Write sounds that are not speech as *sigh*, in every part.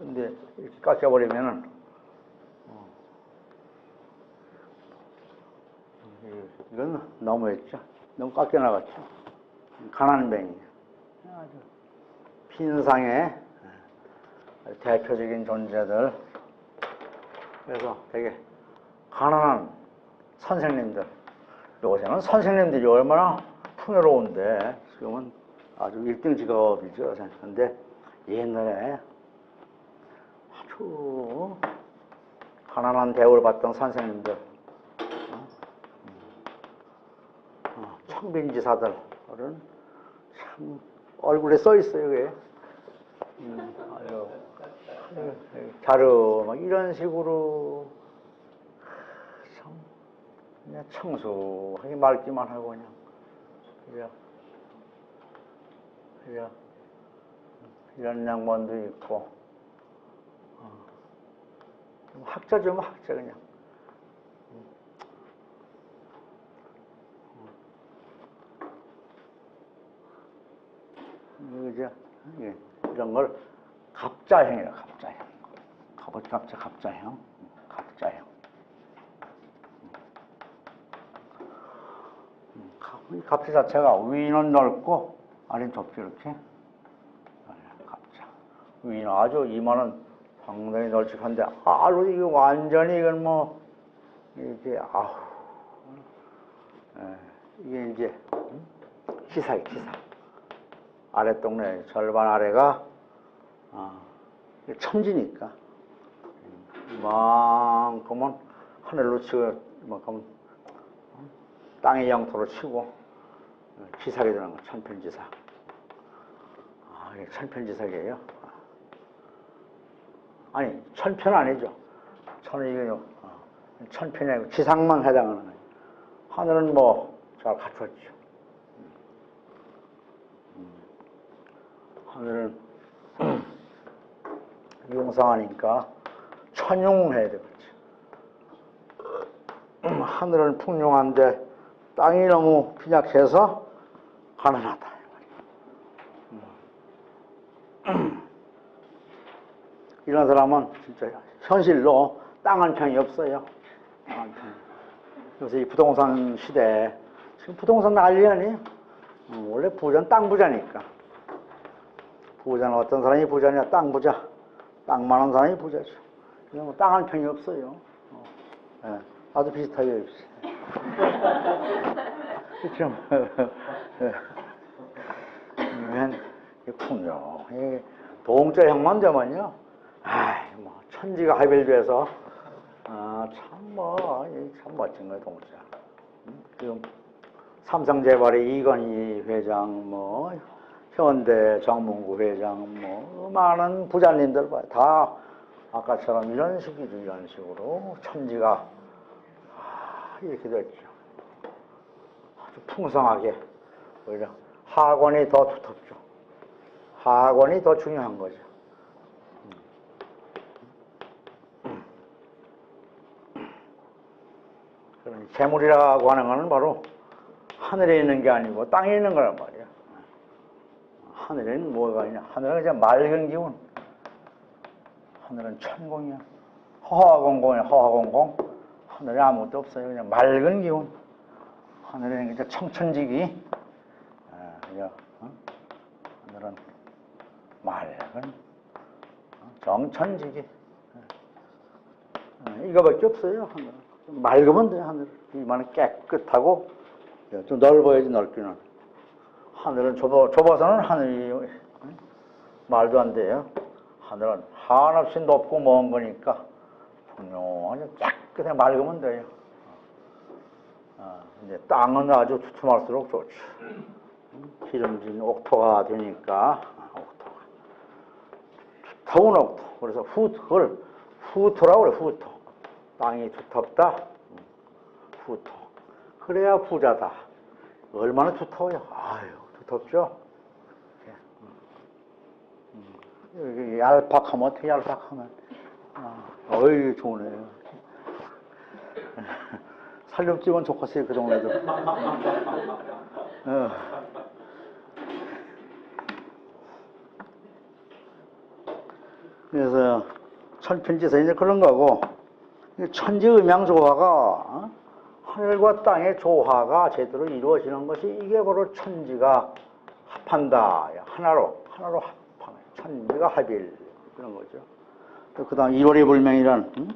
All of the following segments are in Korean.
근데 이렇게 깎여버리면은 어, 이- 이건 너무했죠. 너무 깎여나갔죠. 가난뱅이. 아주 빈상의 대표적인 존재들. 그래서 되게 가난한 선생님들. 요새는 선생님들이 얼마나 풍요로운데 지금은 아주 일등 직업이죠. 근데 옛날에 아주 가난한 대우를 받던 선생님들, 어? 어, 청빈지사들은 참 얼굴에 써 있어요, 그게. 음, 자료 막 이런 식으로 참 그냥 청소하게 맑기만 하고 그냥 그죠? 그죠? 이런 양반도 있고 학자죠, 뭐 학자 그냥. 음, 그죠? 예, 이런 걸 갑자형이라 갑자형. 갑옷 갑자 갑자형. 갑자형. 음, 갑- 이 갑자 자체가 위는 넓고 아래는 좁죠 이렇게. 아, 갑자. 위는 아주 이마는 상당히 널찍한데 아주 이거 완전히 이건 뭐 이렇게 아우 예, 이게 이제 음? 기사기 기사. 아래 동네 절반 아래가 아, 이게 천지니까 이만큼은 하늘로 치고 이만큼 땅의 영토로 치고 지사게 되는 거 천편지사. 아, 이게 천편지사기예요. 아니 천편 아니죠. 천은 이거 어, 천편이 아니고 지상만 해당하는 거예요. 하늘은 뭐 잘 갖췄죠. 하늘은 *clears throat* 용상하니까 천용해야 되겠지. *clears throat* 하늘은 풍요한데 땅이 너무 빈약해서 가난하다. 이런 사람은 진짜 현실로 땅 한 평이 없어요. 땅 한 평이. 요새 이 부동산 시대 지금 부동산 난리 아니에요. 어, 원래 부자는 땅 부자니까. 부자는 어떤 사람이 부자냐? 땅 부자. 땅 많은 사람이 부자죠. 그냥 뭐 땅 한 평이 없어요. 어. 예, 나도 비슷하게 없어요. *laughs* 그렇죠. 그러면 이 풍요, 이 동자 형만 되면요. 뭐, 천지가 합일돼서, 아, 참, 뭐, 멋진 거예요, 동자. 음, 지금, 삼성재벌의 이건희 회장, 뭐, 현대 정문구 회장, 뭐, 많은 부자님들. 다 아까처럼 이런 식이죠, 이런 식으로. 천지가, 아, 이렇게 됐죠. 아주 풍성하게, 오히려 하권이 더 두텁죠. 하권이 더 중요한 거죠. 그럼 재물이라고 하는 것은 바로 하늘에 있는 게 아니고 땅에 있는 거란 말이야. 하늘에는 뭐가 있냐? 하늘은 그냥 맑은 기운. 하늘은 천공이야. 허화공공이야, 허화공공. 하늘에 아무것도 없어요. 그냥 맑은 기운. 하늘에는 그냥 청천지기. 아, 어? 하늘은 맑은 어? 정천지기. 어, 이거밖에 없어요, 하늘은. 좀 맑으면 돼, 하늘. 이만은 깨끗하고, 예, 좀 넓어야지, 넓기는. 하늘은 좁아, 좁아서는 하늘이 응? 말도 안 돼요. 하늘은 한없이 높고 먼 거니까 분명하게 깨끗하게 맑으면 돼요. 아, 이제 땅은 아주 두툼할수록 좋죠. 응? 기름진 옥토가 되니까 아, 옥토가 두터운 옥토. 그래서 후 그걸 후토라고 그래 후토. 땅이 두텁다. 응, 후토. 그래야 부자다. 얼마나 두터워요. 아유, 두텁죠? 예. 음. 여기 얄팍하면 어떻게 얄팍하면. 아, 어이, 좋네요. *laughs* 살림집은 좋겠어요, 그 동네도. 어. 그래서 천편지서 이제 그런 거고 천지 음양 조화가 어? 하늘과 땅의 조화가 제대로 이루어지는 것이 이게 바로 천지가 합한다. 하나로 하나로 합하는 천지가 합일 그런 거죠. 또 그다음 1월의 불명이란 음?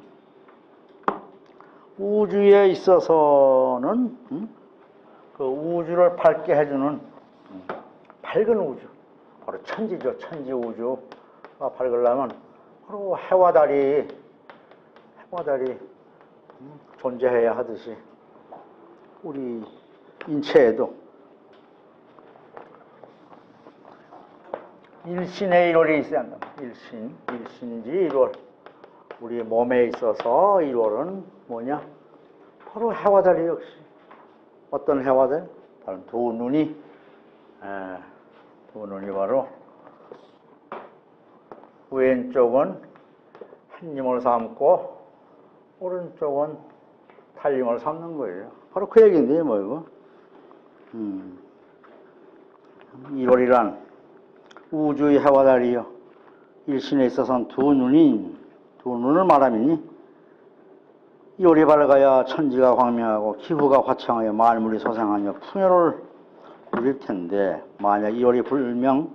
우주에 있어서는 음? 그 우주를 밝게 해주는 음, 밝은 우주 바로 천지죠. 천지 우주가 밝으려면 바로 해와 달이 해와 달이 음, 존재해야 하듯이 우리 인체에도 일신의 일월이 있어야 한다. 일신, 일신지 일월. 우리 몸에 있어서 일월은 뭐냐? 바로 해와 달이 역시. 어떤 해와 달? 바로 두 눈이, 에, 두 눈이 바로 왼쪽은 한님을 삼고 오른쪽은 달님을 삼는 거예요. 바로 그 얘기인데 뭐 이거. 음. 1월이란 우주의 해와 달이요. 일신에 있어서는 두 눈이 두 눈을 말하미니 이월이 밝아야 천지가 광명하고 기후가 화창하여 만물이 소생하며 풍요를 누릴 텐데 만약 이월이 불명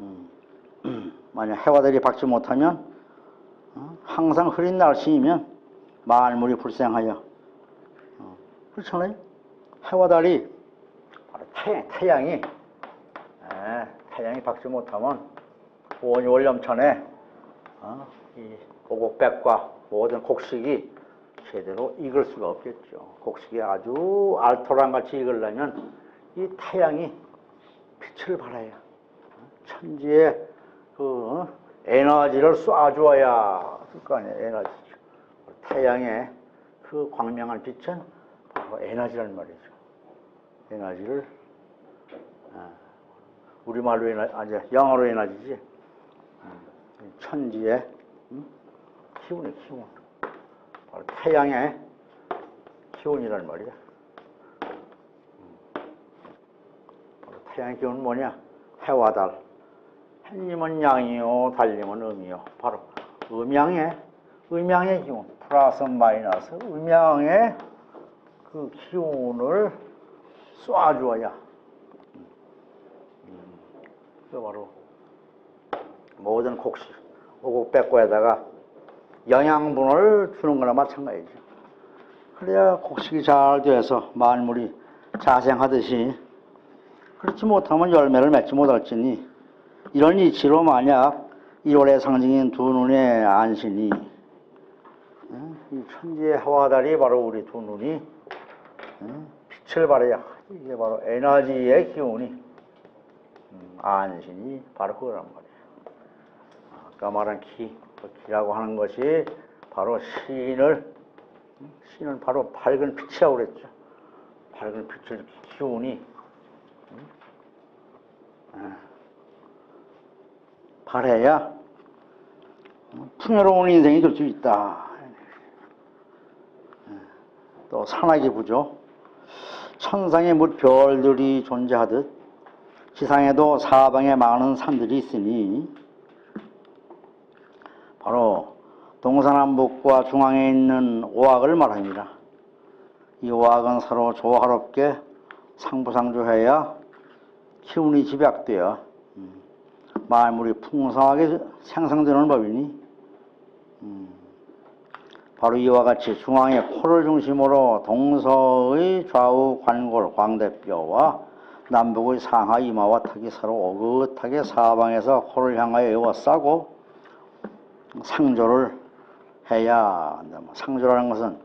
음, *clears throat* 만약 해와 달이 밝지 못하면 어, 항상 흐린 날씨이면 만물이 불생하여 어, 그렇잖아요. 해와 달이 바로 태양, 태양이 에, 태양이 밝지 못하면 오니 월염천에 어, 이 오곡백과 모든 곡식이 제대로 익을 수가 없겠죠. 곡식이 아주 알토란 같이 익으려면 이 태양이 빛을 발해야 어, 천지에 그 어, 에너지를 쏴주어야 할 거 아니에요. 에너지. 태양의 그 광명한 빛은 바로 에너지란 말이죠. 에너지를 아, 우리말로 에너지, 아니 영어로 에너지지. 음, 천지의 음? 기운이 기운. 바로 태양의 기운이란 말이야. 음. 태양의 기운은 뭐냐? 해와 달. 햇님은 양이요, 달님은 음이요. 바로 음양의 음양의 기운, 플러스 마이너스 음양의 그 기운을 쏴주어야. 음, 그 바로 모든 곡식, 오곡백과에다가 영양분을 주는 거나 마찬가지죠. 그래야 곡식이 잘 돼서 만물이 자생하듯이 그렇지 못하면 열매를 맺지 못할지니 이런 이치로 만약 1월의 상징인 두 눈의 안신이 어? 이 천지의 해와 달이 바로 우리 두 눈이 어? 빛을 발해야 이게 바로 에너지의 기운이 음, 안신이 바로 그거란 말이에요. 아까 말한 기, 그 기라고 하는 것이 바로 신을 음, 신은 바로 밝은 빛이라고 그랬죠. 밝은 빛을 기운이 음? 아, 발해야 풍요로운 인생이 될 수 있다. 또 산악이 부죠. 천상에 묻 별들이 존재하듯 지상에도 사방에 많은 산들이 있으니 바로 동서남북과 중앙에 있는 오악을 말합니다. 이 오악은 서로 조화롭게 상부상조해야 기운이 집약되어 음, 만물이 풍성하게 생성되는 법이니 음, 바로 이와 같이 중앙의 코를 중심으로 동서의 좌우 관골 광대뼈와 남북의 상하 이마와 턱이 서로 오긋하게 사방에서 코를 향하여 에워싸고 상조를 해야 한다. 뭐 상조라는 것은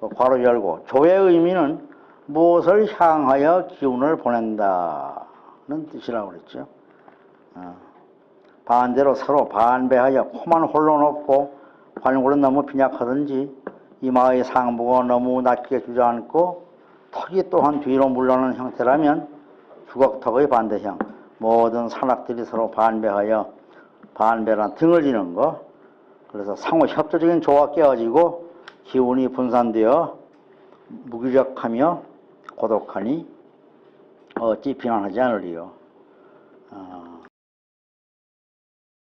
그 괄호 열고 조의 의미는 무엇을 향하여 기운을 보낸다는 뜻이라고 그랬죠. 어. 반대로 서로 반배하여 코만 홀로 높고 관골은 너무 빈약하든지 이마의 상부가 너무 낮게 주저앉고 턱이 또한 뒤로 물러나는 형태라면 주걱턱의 반대형 모든 산악들이 서로 반배하여 반배란 등을 지는 거 그래서 상호 협조적인 조가 깨어지고 기운이 분산되어 무기력하며 고독하니 어찌 비난하지 않으리요. 어,